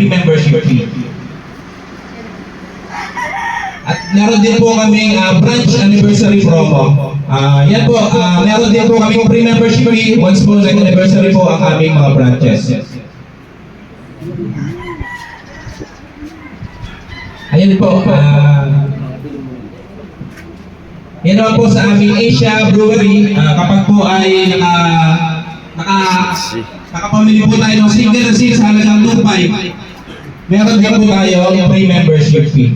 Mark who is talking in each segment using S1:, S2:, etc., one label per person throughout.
S1: pre-membership fee. At meron din po kaming ah, branch anniversary promo. Ah, yan po, ah, meron din po kaming pre-membership fee once po nag-anniversary po ang aming mga branches. Ayan po, ah, yan naman po sa aming Asia Brewery, ah, kapag po ay naka, naka, nakapamili po tayo ng single na sales halagang 2.5, meron din po tayo yung free membership fee.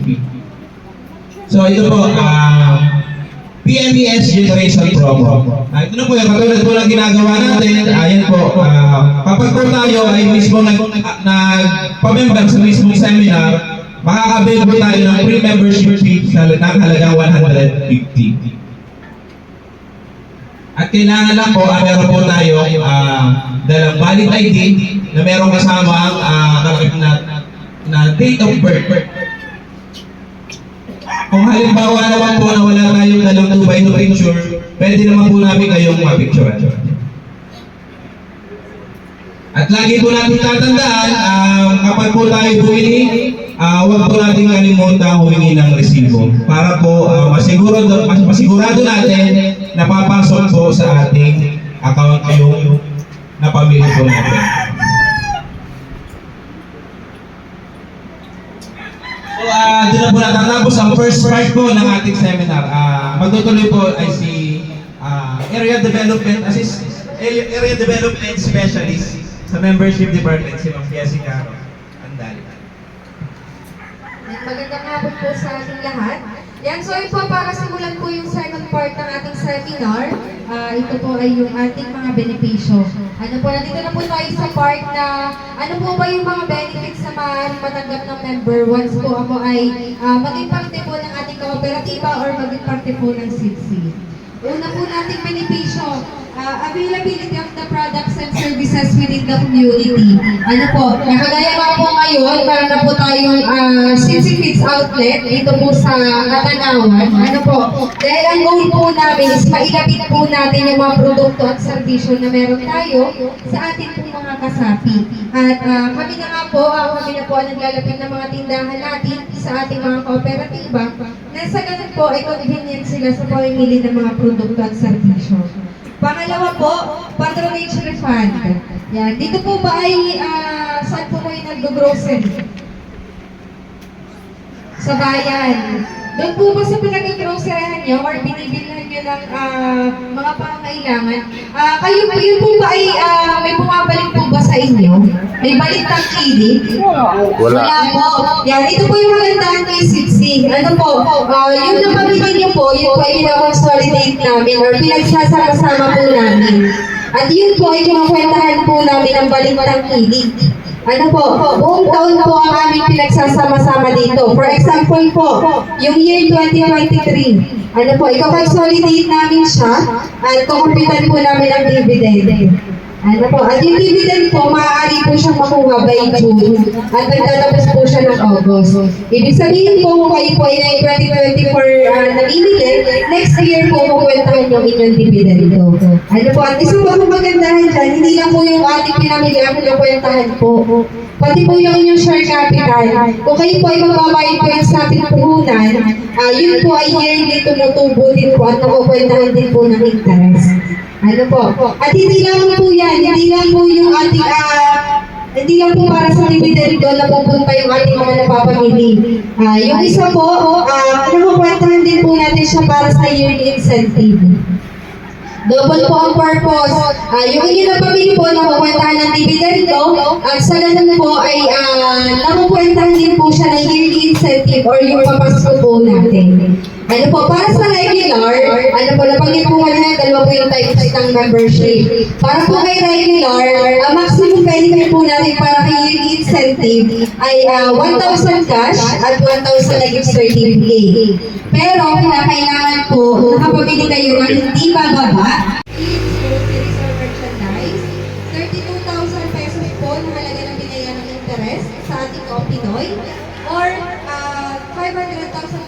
S1: So ito po, ah, PMES Generation Promo. Ah, ito na po yung katulad po ng ginagawa natin. Ayan po, ah, kapag po tayo ay mismo nag, nagpa-member sa mismong seminar, makakabail po tayo ng free membership fee sa ng halagang 150. At kailangan lang po, ah, meron po tayo ah, dalang valid ID na meron kasama ang ah, na, na date of birth. Kung halimbawa naman po na wala tayong dalang 2 by 2 picture, pwede naman po namin kayong mapicturean. At lagi po natin tatandaan, ah, kapag po tayo bumili, ah, huwag po natin kalimutan humingi ng resibo para po ah, masiguro, mas, masigurado natin na papasok po sa ating account yung napamili po natin. So, doon na po natatapos ang first part po ng ating seminar. Ah, magtutuloy po ay si ah, Area Development Assist, Area, Area Development Specialist sa Membership Department, si Ma'am Jessica Andal.
S2: Magandang hapon po sa ating lahat. Yan, so ito po para simulan po yung second part ng ating seminar. Ah, ito po ay yung ating mga benepisyo. Ano po, nandito na po tayo sa part na ano po ba yung mga benefits na maaaring matanggap ng member once po ako ay ah, maging parte po ng ating kooperatiba or maging parte po ng SIDC. Una po nating benepisyo, ah, availability of the products and services within the community. Ano po, nakagaya nga po ngayon, meron na po tayong uh, Sissy Kids Outlet dito po sa Katanawan. Ano po, dahil ang goal po namin is mailapit po natin yung mga produkto at serbisyo na meron tayo sa ating po mga kasapi. At ah, kami na nga po, ah, kami na po ang naglalapit ng mga tindahan natin sa ating mga kooperatiba na sa ganun po ay convenient sila sa pamimili ng mga produkto at serbisyo. Pangalawa po, patronage refund. Yan. Dito po ba ay ah, saan po kayo nag-grocery? Sa bayan. Doon po ba sa pinag-groceryhan nyo or binibilhan nyo ng ah, mga pangangailangan? Ah, kayo po, yun po ba ay ah, may bumabalik po ba sa inyo? May balik ng kilig? Wala po. Yan, ito po yung magandaan kay Sipsi. Ano po, ah, yung napamili niyo po, yun po ay pinakonsolidate namin or pinagsasama-sama po namin. At yun po ay kinakwentahan po namin ang balik ng kilig. Ano po, buong taon po ang aming pinagsasama-sama dito. For example po, yung year 2023, ano po, ikakonsolidate namin siya at kukumpitan po namin ang dividend. Ano po, at yung dividend po, maaari po siyang makuha by June at nagtatapos po siya ng August. Ibig sabihin po, kung kayo po ay na 2024 uh, namimili, next year po kukwentahan yung inyong dividend po. Ano po, at isang mga magandahan dyan, hindi lang po yung ating pinamili ang kinukwentahan po. Pati po yung inyong share capital. Kung kayo po ay magbabayad po yung sa ating puhunan, ah, yun po ay yearly tumutubo din po at nakukwentahan din po ng interest. Ano po? At hindi lang po yan, hindi lang po yung ating, ah, hindi lang po para sa dividend doon na pupunta yung ating mga napapamili. Ah, yung isa po, ah, nakukwentahan din po natin siya para sa yearly incentive. Double po ang purpose. Ah, yung inyo na pamili po, nakukwentahan ng dividend do, at sa ganun po ay uh, nakukwentahan din po siya ng yearly incentive or yung papasko po natin. Ano po, para sa regular, ano po, nabanggit po kanina, dalawa po yung types ng membership. Para po kay regular, ang maximum benefit po natin para kay incentive ay ah, 1,000 cash at 1,000 na gift certificate. Pero, kailangan po, nakapamili kayo ng hindi bababa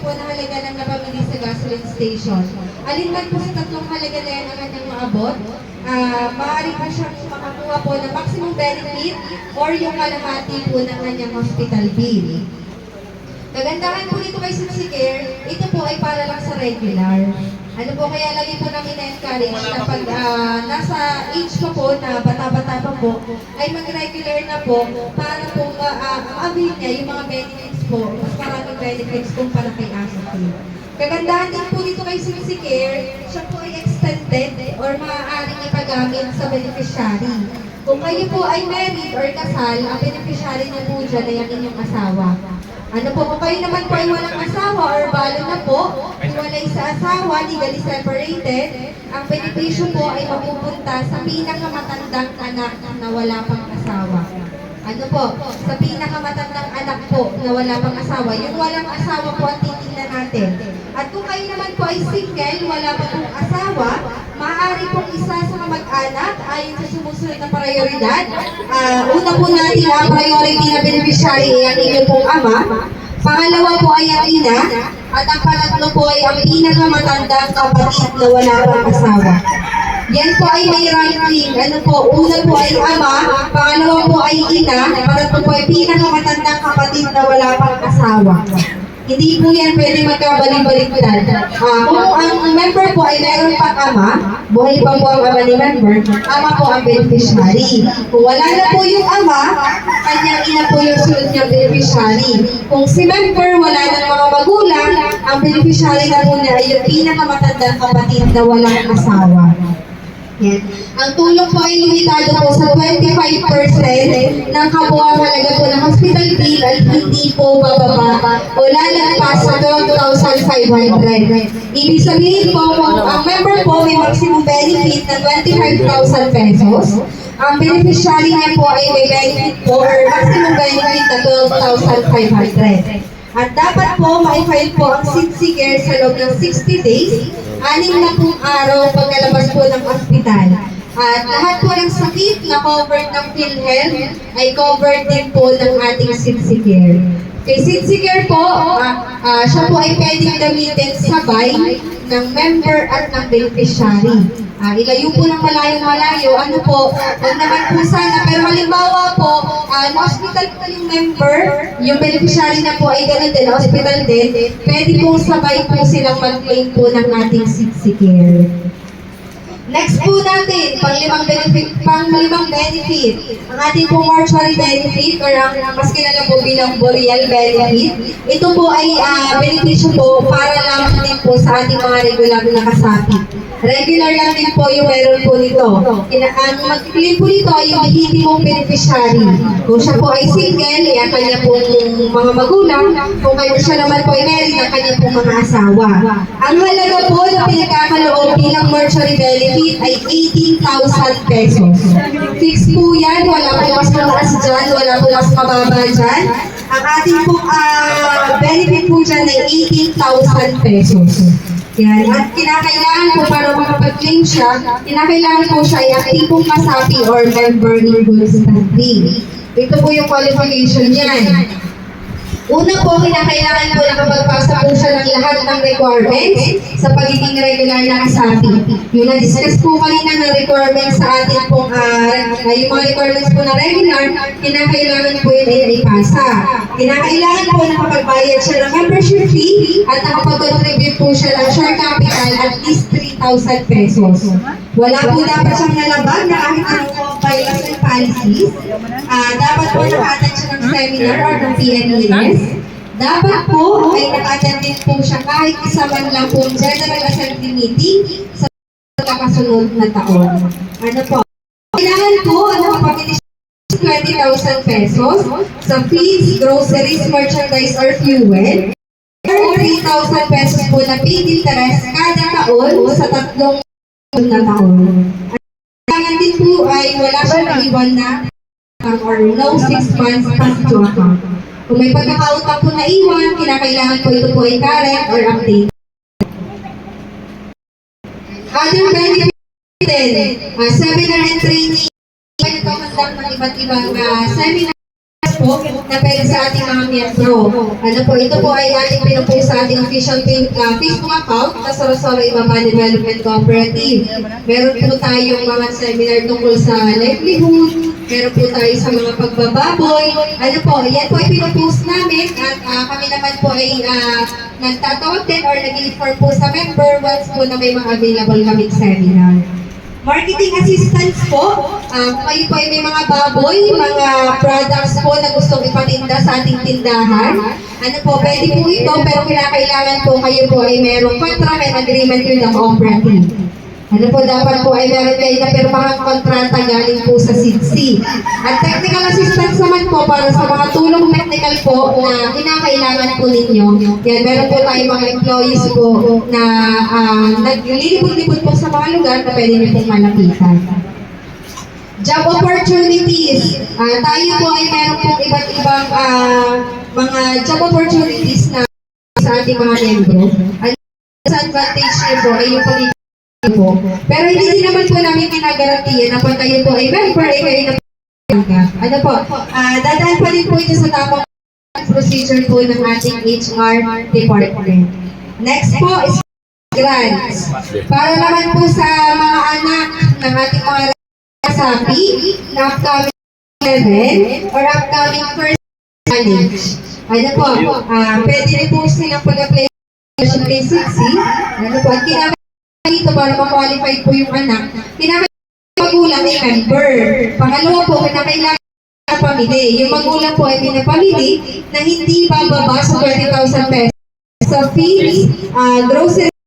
S2: po na halaga ng napamili sa gasoline station. Alin man po sa tatlong halaga na yan ang kanyang maabot, ah maaari po siyang makakuha po ng maximum benefit or yung kalahati po ng kanyang hospital bill. Kagandahan po nito kay Sipsi Care, ito po ay para lang sa regular. Ano po, kaya lagi po namin na-encourage na pag ah, nasa age pa po, na bata-bata pa po, ay mag-regular na po para po ah, ma-avail niya yung mga benefits po, mas maraming benefits kumpara kay Asapin. Kagandahan din po dito kay Care, siya po ay extended or maaaring ipagamit sa beneficiary. Kung kayo po ay married or kasal, ang beneficiary na po dyan ay ang inyong asawa. Ano po, kung kayo naman po ay walang asawa or balo na po, walay sa asawa, legally separated, ang benepisyo po ay mapupunta sa pinakamatandang anak na wala pang. Ano po, sa pinakamatandang anak po na wala pang asawa, yung walang asawa po ang titingnan natin. At kung kayo naman po ay single, wala pa pong asawa, maaari pong isa sa mga mag-anak ayon sa sumusunod na prioridad. Ah, una po natin ang priority na beneficiary ay ang inyong pong ama. Pangalawa po ay ang ina. At ang pangatlo po ay ang pinakamatandang kapatid na wala pang asawa. Yan po ay may ranking. Ano po, una po ay ama, pangalawa po ay ina, pangatlo po ay pinakamatandang kapatid na wala pang asawa. Hindi po yan pwede magkabalik-baliktad. Ah, kung ang member po ay meron pang ama, buhay pa po ang ama ni member, ama po ang beneficiary. Kung wala na po yung ama, kanyang ina po yung sunod niyang beneficiary. Kung si member wala na ng mga magulang, ang beneficiary na po niya ay yung pinakamatandang kapatid na walang asawa. Yan. Ang tulong po ay limitado po sa 25% ng kabuang halaga po ng hospital bill at hindi po bababa o lalagpas sa 12,500. Ibig sabihin po, ang member po may maximum benefit na 25,000 pesos, ang beneficiary niya po ay may benefit po or maximum benefit na 12,500. At dapat po, ma-file po ang Care sa loob ng 60 days, anim na pong araw pagkalabas po ng ospital. At lahat po ng sakit na covered ng PhilHealth ay covered din po ng ating SIDSI Care. Kay SIDSI Care po, ah, ah, siya po ay pwedeng gamitin sabay ng member at ng beneficiary. Ah, ilayo po ng malayong-malayo, ano po, wag naman po sana, pero halimbawa po, ah, na-hospital po yung member, yung beneficiary na po ay ganun din, na-hospital din, pwede pong sabay po silang mag-claim po ng ating SIDSI Care. Next po natin, panglimang benefit, panglimang benefit. Ang ating pong mortuary benefit or ang mas kilala po bilang burial benefit. Ito po ay ah, benepisyo po para lamang din po sa ating mga regular na kasapi. Regular lang din po yung meron po nito. Kina, ang mag-claim po nito ay yung lehitimong beneficiary. Kung siya po ay single, ay ang kanya pong mga magulang. Kung kayo siya naman po ay married, ang kanya pong mga asawa. Ang halaga po na pinagkakaloob bilang mortuary benefit ay 18,000 pesos. Fix po yan, wala po mas mataas dyan, wala po mas mababa dyan. Ang ating pong ah, benefit po dyan ay 18,000 pesos. Yan. At kinakailangan po para makapag-claim siya, kinakailangan po siya ay aktibong kasapi or member in good standing. Ito po yung qualification niyan. Una po, kinakailangan po nakapagpasa po siya ng lahat ng requirements sa pagiging regular na kasapi. Yung na-discuss po kanina ng requirements sa ating pong, ah, ah, yung mga requirements po na regular, kinakailangan po yun ay naipasa. Kinakailangan po nakapagbayad siya ng membership fee at nakapag-contribute po siya ng share capital at least 3,000 pesos. Wala po dapat siyang nalabag na kahit anong violation policies. Ah, dapat po ng seminar or ng PNES. Dapat po ay naka-attend din po siya kahit isa man lang po General Assembly meeting sa kasunod na taon. Ano po? Kailangan po nakapamili siya ng 20,000 pesos sa feeds, groceries, merchandise, or fuel. Or 3,000 pesos po na paid interest kada taon sa tatlong na taon. Kailangan din po ay wala siyang iwan na or no 6 months past due account. Kung may pagkakautang po na iwan, kinakailangan po ito po ay current or update. Other benefits uh, seminar and training, nagkakandak ng iba't ibang uh, seminar po na pwede sa ating mga miyembro. Ano po, ito po ay ating pinupost sa ating official ah, Facebook account na Sorosoro Ibaba Development Cooperative. Meron po tayong mga seminar tungkol sa livelihood, meron po tayo sa mga pagbababoy. Ano po, yan po ay pinupost namin at ah, kami naman po ay uh, nagtatawag din or nag-inform po sa member once po na may mga available kaming seminar. Marketing assistance po, kung kayo po ay may mga baboy, mga products po na gustong ipatinda sa ating tindahan. Ano po, pwede po ito, pero kinakailangan po kayo po ay merong contract and agreement with the cooperative. Ano po, dapat po ay meron kayo na pirmahang kontrata galing po sa SIDSI. At technical assistance naman po para sa mga tulong technical po na kinakailangan po ninyo. Yan, meron po tayong mga employees po na uh, naglilibot-libot po sa mga lugar na pwede niyo pong malapitan. Job opportunities. Ah, tayo po ay meron pong iba't ibang ah, mga job opportunities na sa ating mga membro. Ang disadvantage niyo po ay yung pag po. Pero hindi din naman po namin kinagarantiyan na pag kayo po ay member, ay kayo na ano po, ah dadaan pa din po ito sa tamang procedure po ng ating HR department. Next po is grants. Para naman po sa mga anak ng ating mga kasapi na upcoming level or upcoming first college. Ano po, ah pwede rin po silang pag-apply sa K60. Ano po, at kinakailangan dito para ma-qualify po yung anak, kinakailangan magulang ay member. Pangalawa po, kinakailangan na pamili. Yung magulang po ay pinapamili na hindi bababa sa 30,000 pesos sa fees, ah, grocery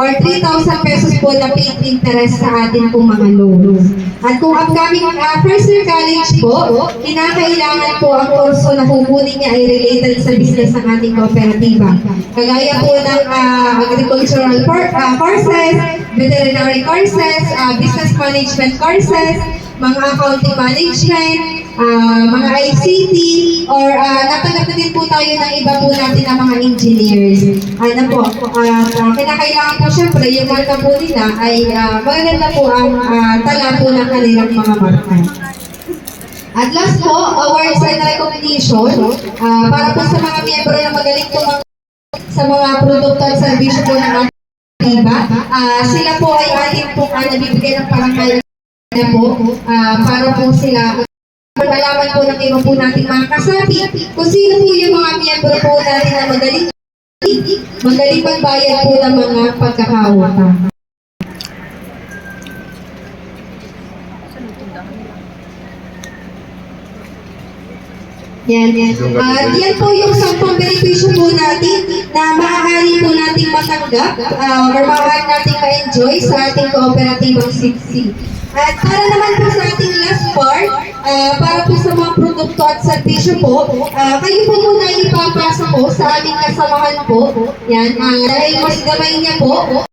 S2: or 3,000 pesos po na paid interest sa atin pong mga loans. At kung upcoming uh, first year college po, kinakailangan po ang kurso na kukunin niya ay related sa business ng ating kooperatiba. Kagaya po ng ah, agricultural cour- ah, courses, veterinary courses, ah, business management courses, mga accounting management, ah, mga ICT, or uh, natanggap na din po tayo ng iba po natin na mga engineers. Ano po, at ah, kinakailangan po syempre yung marka po nila ay ah, maganda po ang ah, tala po ng kanilang mga marka. At last po, awards and recognition ah, para po sa mga miyembro na magaling po sa mga produkto at serbisyo po ng ating Diba? Ah, sila po ay ating po uh, nabibigyan ng parangal na po ah, para po sila malaman po ng iba po nating mga kasapi kung sino po yung mga miyembro po natin na magaling magaling magbayad po ng mga pagkakawata. Yan, yan. At yan po yung sampung benepisyo po natin na maaari po nating matanggap ah, or maaari nating ma-enjoy sa ating kooperatibang Siksi. At para naman po sa ating last part, ah, para po sa mga produkto at serbisyo po, ah, kayo po muna ipapasa po sa aming kasamahan po. Yan, ah, dahil mas gamay niya po,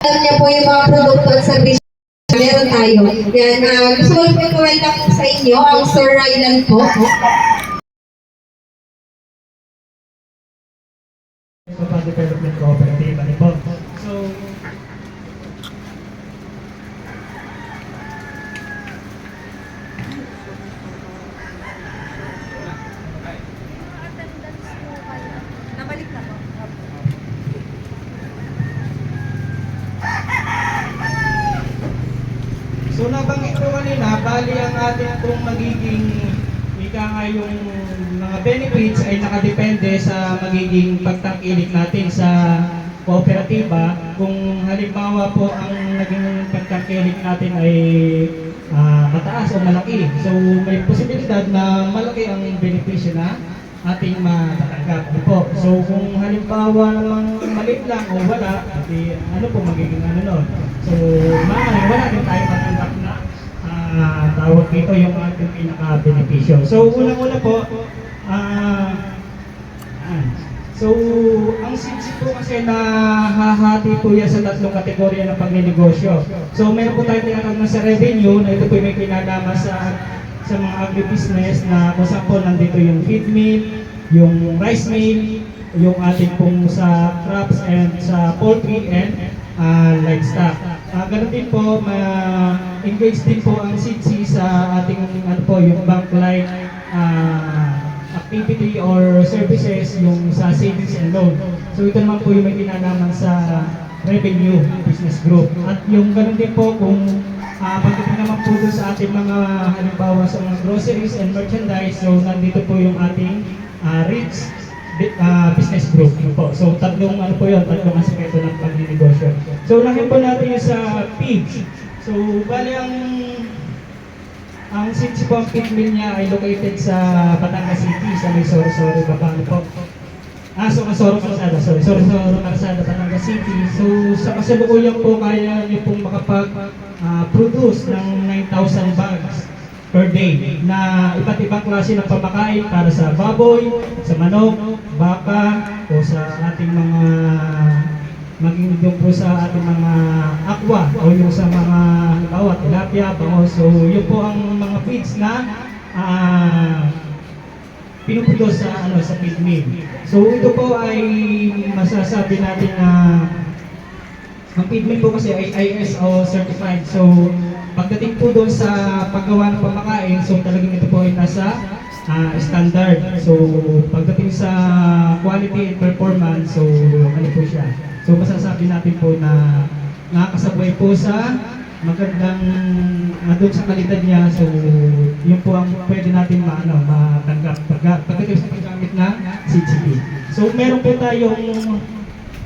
S2: alam niya po yung mga produkto at serbisyo meron tayo. Yan, ah, gusto ko po i-welcome po sa inyo ang Sir Rylan po.
S3: sa development cooperative. Ano po? So nabanggit ko kanina, bali ang ating pong magiging ika nga yung mga benefits ay nakadepende sa magiging pagtangkilik natin sa kooperatiba. Kung halimbawa po ang naging pagtangkilik natin ay ah, mataas o malaki. So may posibilidad na malaki ang benepisyo na ating matatanggap Ano po. So kung halimbawa namang maliit lang o wala, di, ano po magiging ano nun? So maaaring wala din tayo matanggap na ah, tawag dito yung ating pinaka-benepisyo. So unang-una po, ah, So, ang SIPSI po kasi nahahati po yan sa tatlong kategorya ng pagninegosyo. So, meron po tayo tinatawag na sa revenue na ito po may kinagama sa sa mga agribusiness na kung saan po nandito yung feed mill, yung rice mill, yung ating pong sa crops and sa poultry and uh, livestock. Uh, ganun din po, ma-engage din po ang SIDSI sa ating ano po, yung bank line ah, activity or services yung sa savings and loan. So ito naman po yung may kinalaman sa revenue business group. At yung ganun din po kung uh, pagdating naman po sa ating mga halimbawa sa mga groceries and merchandise, so nandito po yung ating ah, REITs ah, business group Yun po. So tatlong ano po yun, tatlong aspeto ng pagninegosyo. So nakita po natin yung sa PIG. So bali ang ang City po ang pig mill niya ay located sa Batangas City, sa may Sorosoro, Babano po. Ah, so Sorosoro Calzada, sorry. Sorosoro Calzada, Batangas City. So sa kasalukuyan po kaya niyo pong makapag-produce ng 9,000 bags per day na iba't ibang klase ng pamakain para sa baboy, sa manok, baka, o sa ating mga maging yung po sa ating mga aqua o yung sa mga halimbawa tilapia, bango. So yun po ang mga feeds na ah pinupulos sa ano sa feed mill. So ito po ay masasabi natin na ang feed mill po kasi ay ISO certified. So pagdating po doon sa paggawa ng pamakain, so talagang ito po ay nasa ah, standard. So pagdating sa quality and performance, so ano po siya. So masasabi natin po na nakakasabay po sa magandang uh, doon sa kalidad niya. So yun po ang pwede natin maano matanggap pag pagdating sa paggamit na CGP. So meron po tayong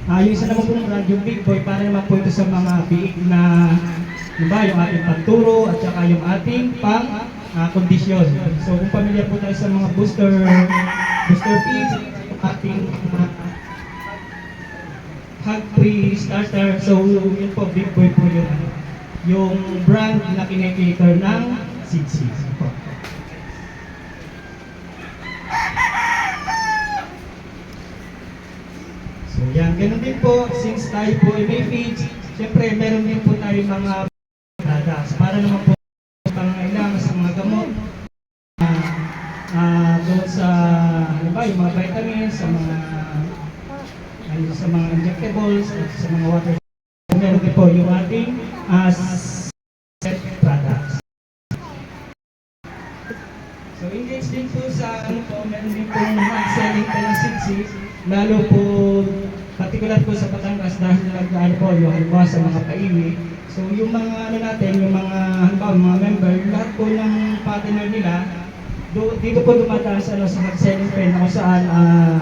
S3: Ah, yung isa naman pong brand, yung Big Boy, para naman po ito sa mga biig na, di ba, yung ating panturo at saka yung ating pang ah, kondisyon. So, kung pamilya po tayo sa mga booster, booster feeds, yung ating uh, hug free starter, so yun po, Big Boy po yung, yung brand na kinikater ng Sitsi. So yan, ganun din po, since tayo po ay may feeds, syempre meron din po tayo mga products para naman po pangangailangan sa mga gamot, ah ah, doon sa, ano ba, yung mga vitamins, sa mga, ano, sa mga injectables, at sa mga water. Meron din po yung ating ah, set products. So engage din po sa ano po, meron din po selling po lalo po particular po sa Batangas dahil nag-ano po yung halimbawa sa mga paiwi. So yung mga ano natin, yung mga halimbawa mga member, lahat po ng partner nila, do, dito po dumadaan sa, ano, sa mag-selling pen kung saan ah,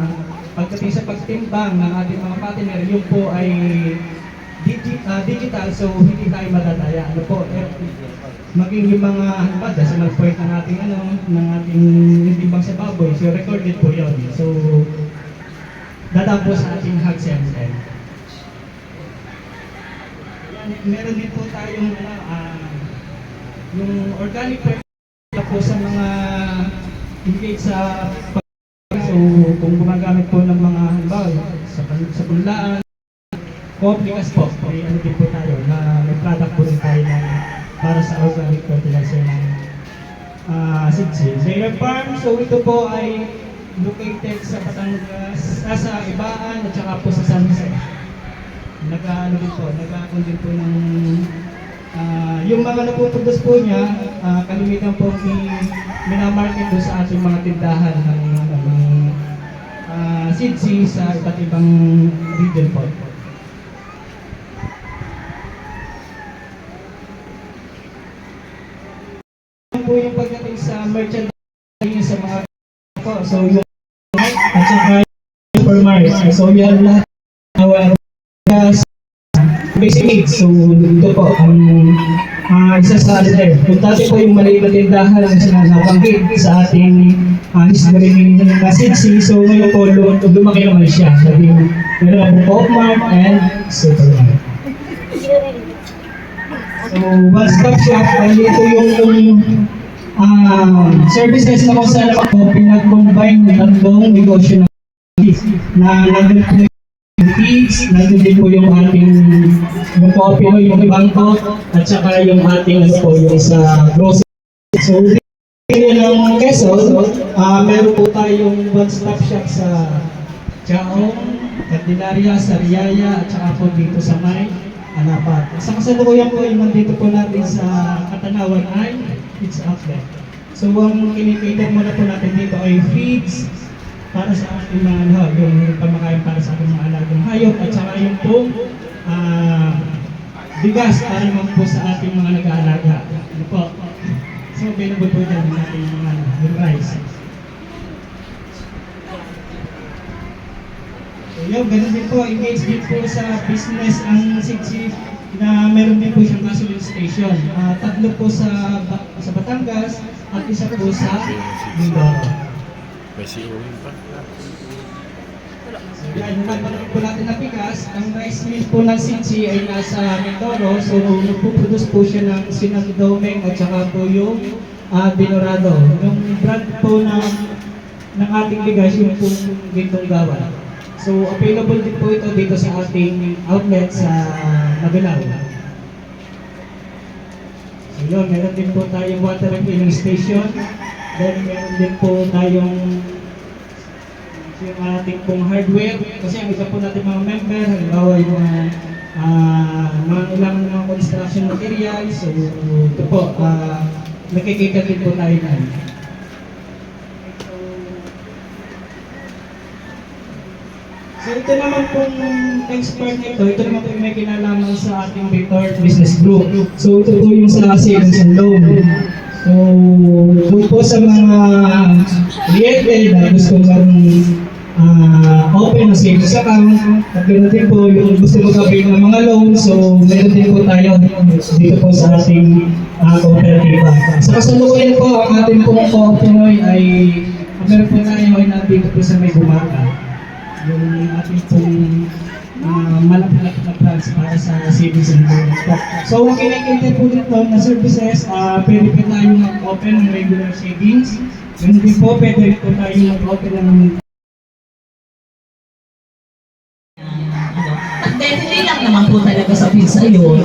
S3: pagdating sa pagtimbang ng ating mga partner, yun po ay digi, ah, digital so hindi tayo matataya. Ano po, eh, maging yung mga halimbawa sa mag-point ng ating ano, ng ating timbang sa baboy, so recorded po yun. So dadaan sa ating hug center. Yan, meron din po tayong ano, ah, yung organic fertilizer po sa mga engage sa so kung gumagamit po ng mga halimbawa sa sa punlaan Complikas po, may ano din po tayo na may product po rin tayo na para sa organic fertilizer ng uh, Sigsi. Layer Farm, so ito po ay located sa Batangas, ah, sa Ibaan at saka po sa San. Nag-ano din po, nag-aakon din po ng ah, yung mga napupuntos po niya, ah, kalimitan po i- minamarket po sa ating mga tindahan ng, ano, ng uh, sa iba't ibang region po. Yan po yung pagdating sa merchandising sa mga ko. So yung at saka supermarket. So yan lahat basic. So ito po ang ah, isa sa ano din. Kung dati po yung maliit na tindahan ang sinasabanggit sa ating uh, history Kasidsi. So ngayon po lum- lumaki naman siya. Naging meron po Pop-Mart and Supermarket. So, one-stop shop, ay ito yung, yung ah, services na kung saan ako pinag-combine ng tatlong negosyo na na nandun feeds, nandun din po yung ating yung coffee o yung bangko, at saka yung ating ano po, yung sa grocery. So, dito ng Quezon, ah meron po tayong one-stop shop sa Chaong, Candelaria, Sariaya, at saka po dito sa May, Anapat. Sa kasalukuyan po, yung nandito po natin sa Katanawan ay It's Outlet. So ang kinikater muna po natin dito ay feeds para sa ating mga ano, yung pamakain para sa ating mga alagang hayop at saka yung pong ah, bigas para naman po sa ating mga nag-aalaga. Ano po? So available po dyan yung ating mga yung rice. So yun, ganun din po, engage din po sa business ang Siksi na meron din po siyang gasoline station. Ah, tatlo po sa sa Batangas at isa po sa Mindoro.
S4: May COE pa.
S3: So yan, nagbalaki po natin na bigas, ang rice mill po ng Siksi ay nasa Mindoro. So nagpuproduce po siya ng Sinagdomeng at saka po yung ah, Dinorado. Yung brand po ng ng ating bigas, yung po gintong gawa. So available din po ito dito sa ating outlet sa Magalao. So yun, meron din po tayong water refilling station. Then meron din po tayong yung ating pong hardware. Kasi ang isa po natin mga member, halimbawa yung mga ah, mga ilang mga construction materials. So ito po, uh, nakikita din po tayo na. So ito naman pong expert nito, ito naman po yung may kinalaman sa ating Victor Business Group. So ito po yung sa savings and loan. So doon po sa mga kliyente na gusto mag ah, open ng savings account, at ganoon din po yung gusto mag-avail ng mga loan, so meron din po tayo dito po sa ating uh, kooperatiba. Sa kasalukuyan po, ang ating pong co-Pinoy ay meron po tayo ay nandito po sa may bumaga yung ating pong uh, malaki-laki na plans para sa savings and loans po. So, ang kinakita po dito na services, uh, pwede po tayo mag-open ng regular savings. Din po, pwede po tayo mag-open ng
S5: hindi lang naman po talaga sa iyo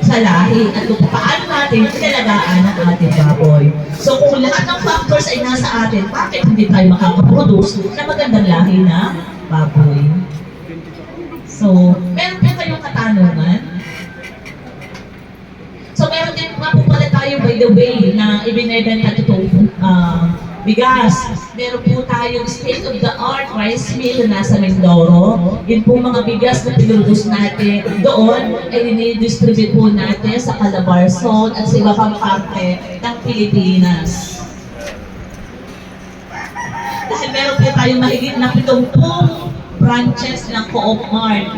S5: sa lahi at kung paano natin pinalagaan ang ating baboy. So kung lahat ng factors ay nasa atin, bakit hindi tayo makakaproduce na magandang lahi na baboy? So, meron po kayong katanungan? So meron din nga po tayo by the way na ibinebenta itong uh, bigas. Meron po tayong state-of-the-art rice mill na nasa Mindoro. Yun po mga bigas na pinulus natin doon ay dinidistribute po natin sa Calabar Zone at sa iba pang parte ng Pilipinas. Dahil meron po tayong mahigit na 70 branches ng Co-op Mart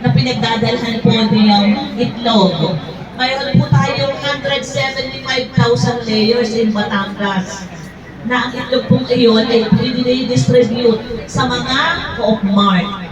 S5: na pinagdadalhan po niyang itlog. Mayroon po tayong 175,000 layers in Batangas na ang itlog pong iyon ay distribute sa mga Co-op Mart.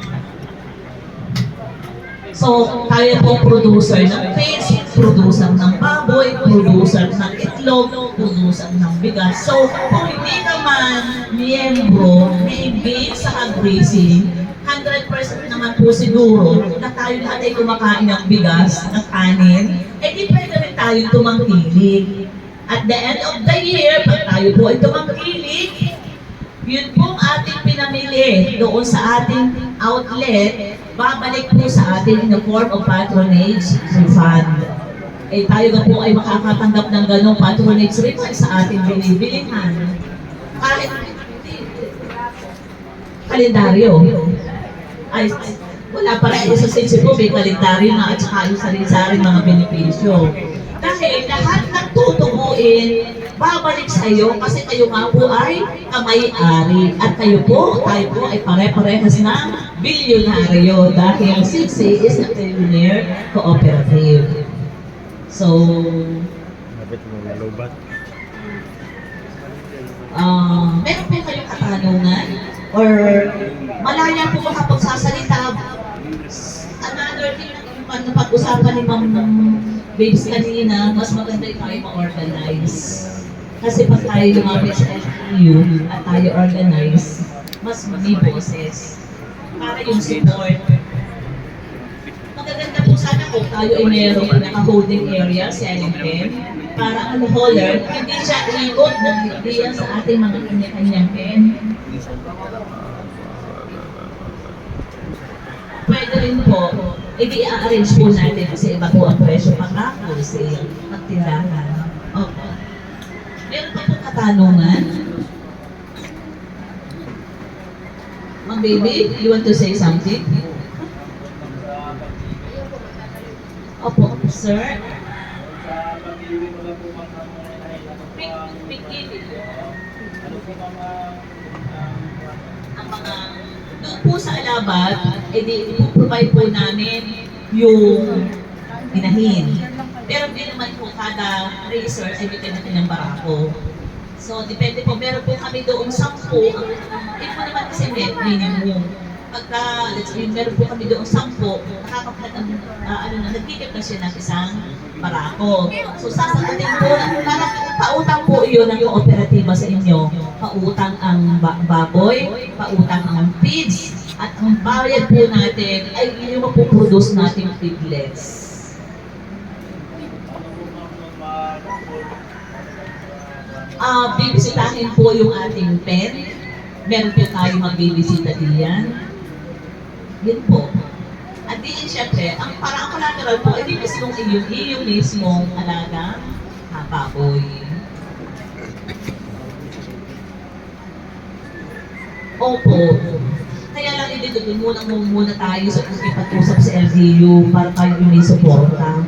S5: So, tayo po producer ng fish, producer ng baboy, producer ng itlog, producer ng bigas. So, kung hindi naman miyembro, na-engage sa hog-raising, 100% naman po siguro na tayo lahat ay kumakain ng bigas, ng kanin, eh di pwede rin tayo tumangkilig. At the end of the year, pag tayo po ay tumangkilig, yun pong ating pinamili doon sa ating outlet, babalik po sa atin in the form of patronage refund. Eh tayo na po ay makakatanggap ng ganong patronage refund sa ating binibilihan. Kahit kalendaryo. Ay, wala pa rin sa sitsi po, may kalendaryo na at saka yung sarili-sari mga benepisyo. Dahil lahat ng tutubuin, babalik sa iyo kasi kayo nga po ay kamay-ari. At kayo po, tayo po ay pare-parehas na bilyonaryo dahil Siksi is a billionaire cooperative. So. Ah, meron po kayong katanungan? Or malaya po kapag sasalita? Another thing na yung napag-usapan ni Ma'am Babes kanina, mas maganda yung tayo ma-organize. Kasi pag tayo lumapit sa LTU at tayo organize, mas may boses. Para yung support. Magaganda po sana kung tayo ay merong naka-holding area, si LMM, para ang holder, hindi siya ikot ng idea sa ating mga kanya-kanyang pen. Pwede rin po, i-arrange po natin kasi iba po ang presyo pang ako sa pagtindahan. Opo. Meron pa po katanungan? Ma'am baby, you want to say something? Opo, sir. Ang mga doon po sa Alabat, edi provide po namin yung inahin. Pero hindi naman po kada racer ay may kanya-kanyang barako. So, depende po. Meron po kami doon sampu. Ang po naman kasi net minimum. Pagka, let's say, meron po kami doon sampu, nakakapag, uh, ano na, nagkikip na siya ng isang barako. So, sasagutin po, parang pautang po yun ng kooperatiba sa inyo. Pautang ang ba- baboy, pautang ang feeds, at ang bayad po natin ay yung mapuproduce nating feedlets. Ah, bibisitahin po yung ating pen. Meron po tayo magbibisita diyan. Yun po. At di syempre, ang parang collateral po, ay di mismong iyong, iyong mismong alaga, baboy. Opo. Kaya lang hindi doon muna muna tayo sa pag-usap sa LGU para tayo may suporta.